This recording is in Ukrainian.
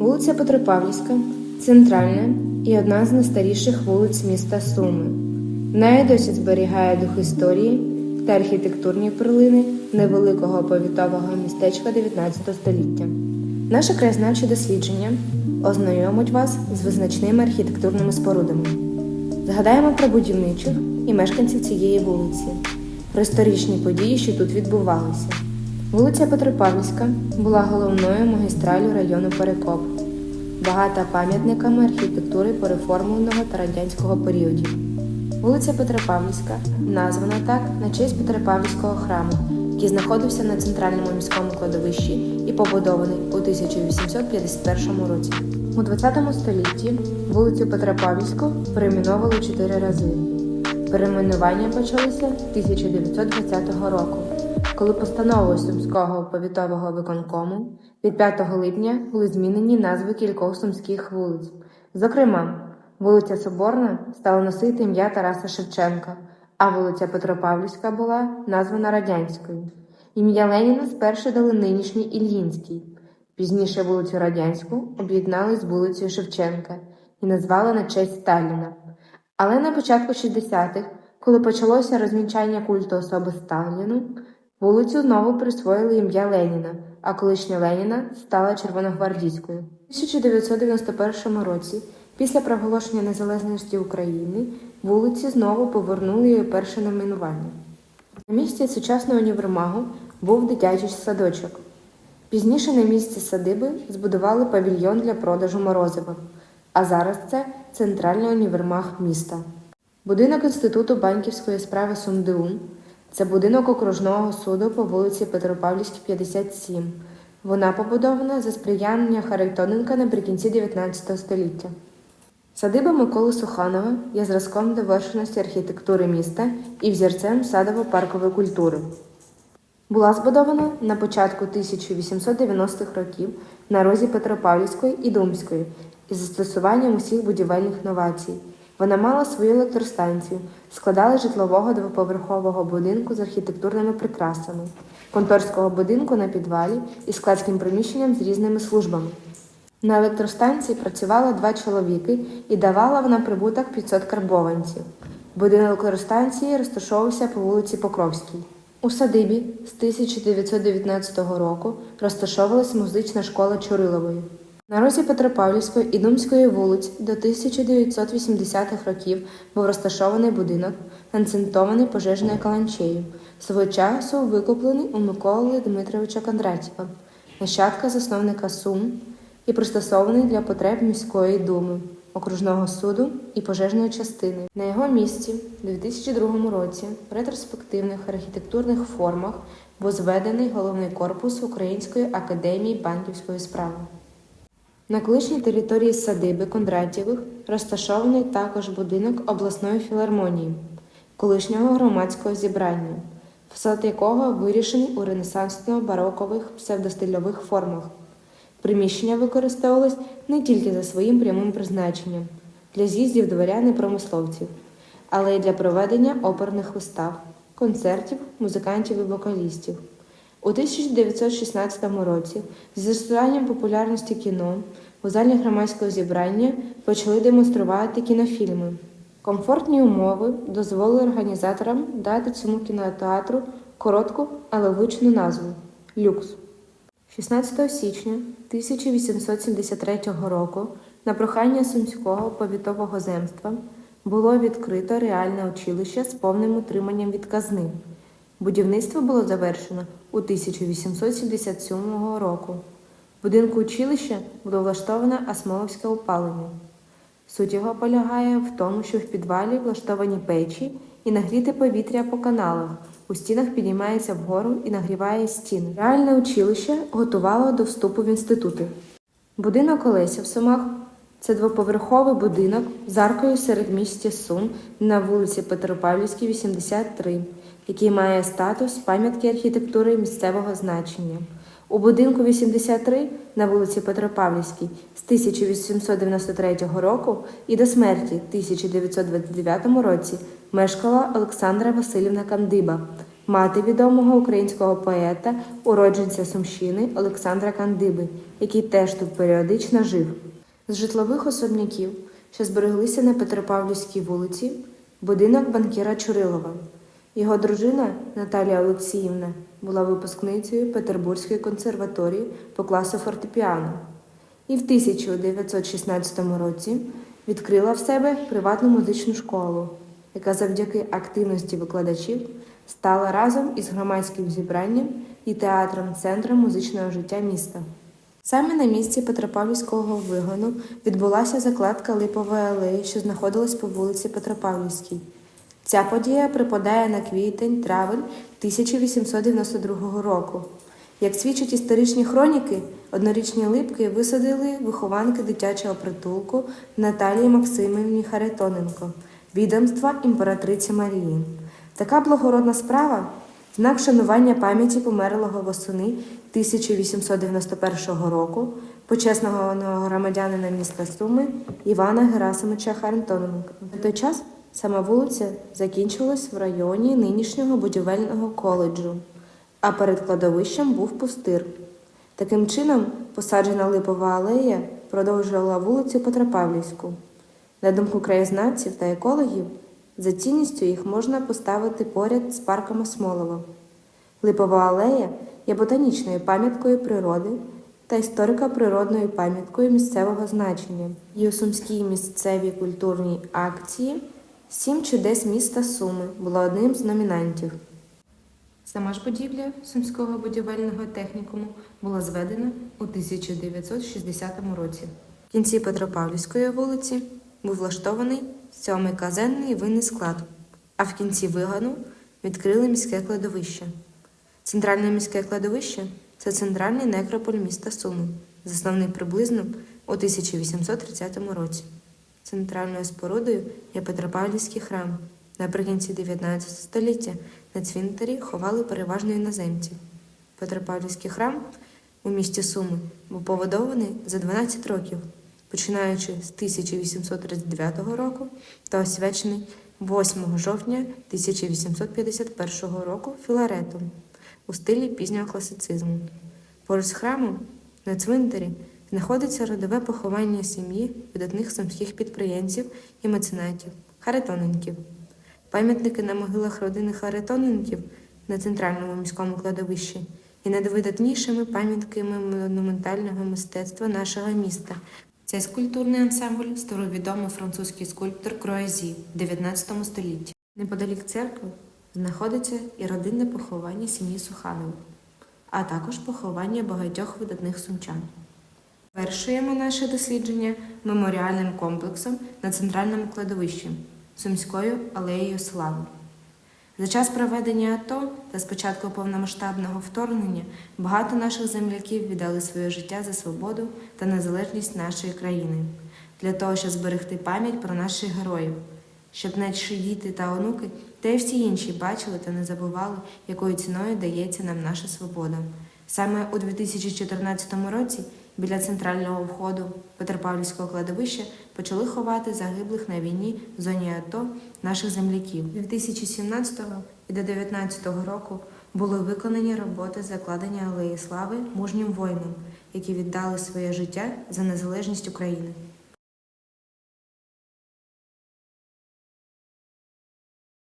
Вулиця Петропавлівська центральна і одна з найстаріших вулиць міста Суми. В неї досі зберігає дух історії та архітектурні перлини невеликого повітового містечка 19 століття. Наше краєзнавче дослідження ознайомить вас з визначними архітектурними спорудами. Згадаємо про будівничих і мешканців цієї вулиці, про історичні події, що тут відбувалися. Вулиця Петропавлівська була головною магістралю району Перекоп, багата пам'ятниками архітектури переформленого та радянського періодів. Вулиця Петропавлівська названа так на честь Петропавлівського храму, який знаходився на центральному міському кладовищі і побудований у 1851 році. У 20 столітті вулицю Петропавлівську перейменовували чотири рази. Перейменування почалися 1920 року, коли постановою Сумського повітового виконкому від 5 липня були змінені назви кількох сумських вулиць. Зокрема, вулиця Соборна стала носити ім'я Тараса Шевченка, а вулиця Петропавлівська була названа радянською. Ім'я Леніна спершу дали нинішній Ільїнський. Пізніше вулицю Радянську об'єднали з вулицею Шевченка і назвали на честь Сталіна. Але на початку 60-х, коли почалося розмінчання культу особи Сталіну, вулицю знову присвоїли ім'я Леніна, а колишня Леніна стала червоногвардійською. У 1991 році, після проголошення незалежності України, вулиці знову повернули її перше номінування. На місці сучасного універмагу був дитячий садочок. Пізніше на місці садиби збудували павільйон для продажу морозива, а зараз це центральний універмаг міста. Будинок Інституту банківської справи СумДУ – це будинок окружного суду по вулиці Петропавлівській, 57. Вона побудована за сприяння Харитоненка наприкінці 19 століття. Садиба Миколи Суханова є зразком довершеності архітектури міста і взірцем садово-паркової культури. Була збудована на початку 1890-х років на розі Петропавлівської і Думської із застосуванням усіх будівельних новацій. Вона мала свою електростанцію, складала житлового двоповерхового будинку з архітектурними прикрасами, конторського будинку на підвалі і складським приміщенням з різними службами. На електростанції працювало два чоловіки і давала вона прибуток 500 карбованців. Будинок електростанції розташовувався по вулиці Покровській. У садибі з 1919 року розташовувалась музична школа Чурилової. На розі Петропавлівської і Думської вулиць до 1980-х років був розташований будинок, ланцентований пожежною каланчею, свого часу викуплений у Миколи Дмитровича Кондратєва, нащадка засновника Сум і пристосований для потреб міської думи, окружного суду і пожежної частини. На його місці у 2002 році в ретроспективних архітектурних формах був зведений головний корпус Української академії банківської справи. На колишній території садиби Кондратєвих розташований також будинок обласної філармонії, колишнього громадського зібрання, фасад якого вирішений у ренесансно-барокових псевдостильових формах. Приміщення використовувались не тільки за своїм прямим призначенням для з'їздів дворян і промисловців, але й для проведення оперних вистав, концертів, музикантів і вокалістів. У 1916 році з зростанням популярності кіно у залі громадського зібрання почали демонструвати кінофільми. Комфортні умови дозволили організаторам дати цьому кінотеатру коротку, але влучну назву Люкс. 16 січня 1873 року на прохання Сумського повітового земства було відкрито реальне училище з повним утриманням від казни. Будівництво було завершено у 1877 року. В будинку училища було влаштоване осмоловське опалення. Суть його полягає в тому, що в підвалі влаштовані печі і нагріте повітря по каналах. У стінах підіймається вгору і нагріває стіни. Реальне училище готувало до вступу в інститути. Будинок Олеся в Сумах це двоповерховий будинок з аркою серед місті Сум на вулиці Петропавлівській, 83, який має статус пам'ятки архітектури місцевого значення. У будинку 83 на вулиці Петропавлівській з 1893 року і до смерті в 1929 році мешкала Олександра Васильівна Кандиба, мати відомого українського поета, уродженця Сумщини Олександра Кандиби, який теж тут періодично жив. З житлових особняків, що збереглися на Петропавлівській вулиці, будинок банкіра Чурилова. Його дружина Наталія Олексіївна була випускницею Петербурзької консерваторії по класу фортепіано і в 1916 році відкрила в себе приватну музичну школу, яка завдяки активності викладачів стала разом із громадським зібранням і театром центром музичного життя міста. Саме на місці Петропавлівського вигону відбулася закладка Липової алеї, що знаходилась по вулиці Петропавлівській. Ця подія припадає на квітень травень 1892 року. Як свідчать історичні хроніки, однорічні липки висадили вихованки дитячого притулку Наталії Максимівні Харитоненко, відомства імператриці Марії. Така благородна справа знак шанування пам'яті померлого восени 1891 року почесного громадянина міста Суми Івана Герасимовича Харитоненка. На той час сама вулиця закінчилась в районі нинішнього будівельного коледжу, а перед кладовищем був пустир. Таким чином, посаджена липова алея продовжувала вулицю Петропавлівську. На думку краєзнавців та екологів, за цінністю їх можна поставити поряд з парком Осмолова. Липова алея є ботанічною пам'яткою природи та історико-природною пам'яткою місцевого значення. І у Сумській місцевій культурній акції Сім чудес міста Суми було одним з номінантів. Сама ж будівля Сумського будівельного технікуму була зведена у 1960 році. В кінці Петропавлівської вулиці був влаштований сьомий казенний винний склад, а в кінці вигану відкрили міське кладовище. Центральне міське кладовище це центральний некрополь міста Суми, заснований приблизно у 1830 році. Центральною спорудою є Петропавлівський храм. Наприкінці 19 століття на цвинтарі ховали переважно іноземці. Петропавлівський храм у місті Суми був побудований за 12 років, починаючи з 1839 року та освячений 8 жовтня 1851 року філаретом у стилі пізнього класицизму. Поруч з храмом на цвинтарі знаходиться родове поховання сім'ї видатних сумських підприємців і меценатів Харитоненків. Пам'ятники на могилах родини Харитоненків на центральному міському кладовищі і над видатнішими пам'ятками монументального мистецтва нашого міста. Цей скульптурний ансамбль створив відомий французький скульптор Круазі в 19 столітті. Неподалік церкви знаходиться і родинне поховання сім'ї Суханових, а також поховання багатьох видатних сумчан. Вершуємо наше дослідження меморіальним комплексом на центральному кладовищі Сумською алеєю слави. За час проведення АТО та спочатку повномасштабного вторгнення багато наших земляків віддали своє життя за свободу та незалежність нашої країни для того, щоб зберегти пам'ять про наших героїв, щоб наші діти та онуки та й всі інші бачили та не забували, якою ціною дається нам наша свобода. Саме у 2014 році біля центрального входу Петропавлівського кладовища почали ховати загиблих на війні в зоні АТО наших земляків. 2017 і до 2019 року були виконані роботи закладення алеї слави мужнім воїнам, які віддали своє життя за незалежність України.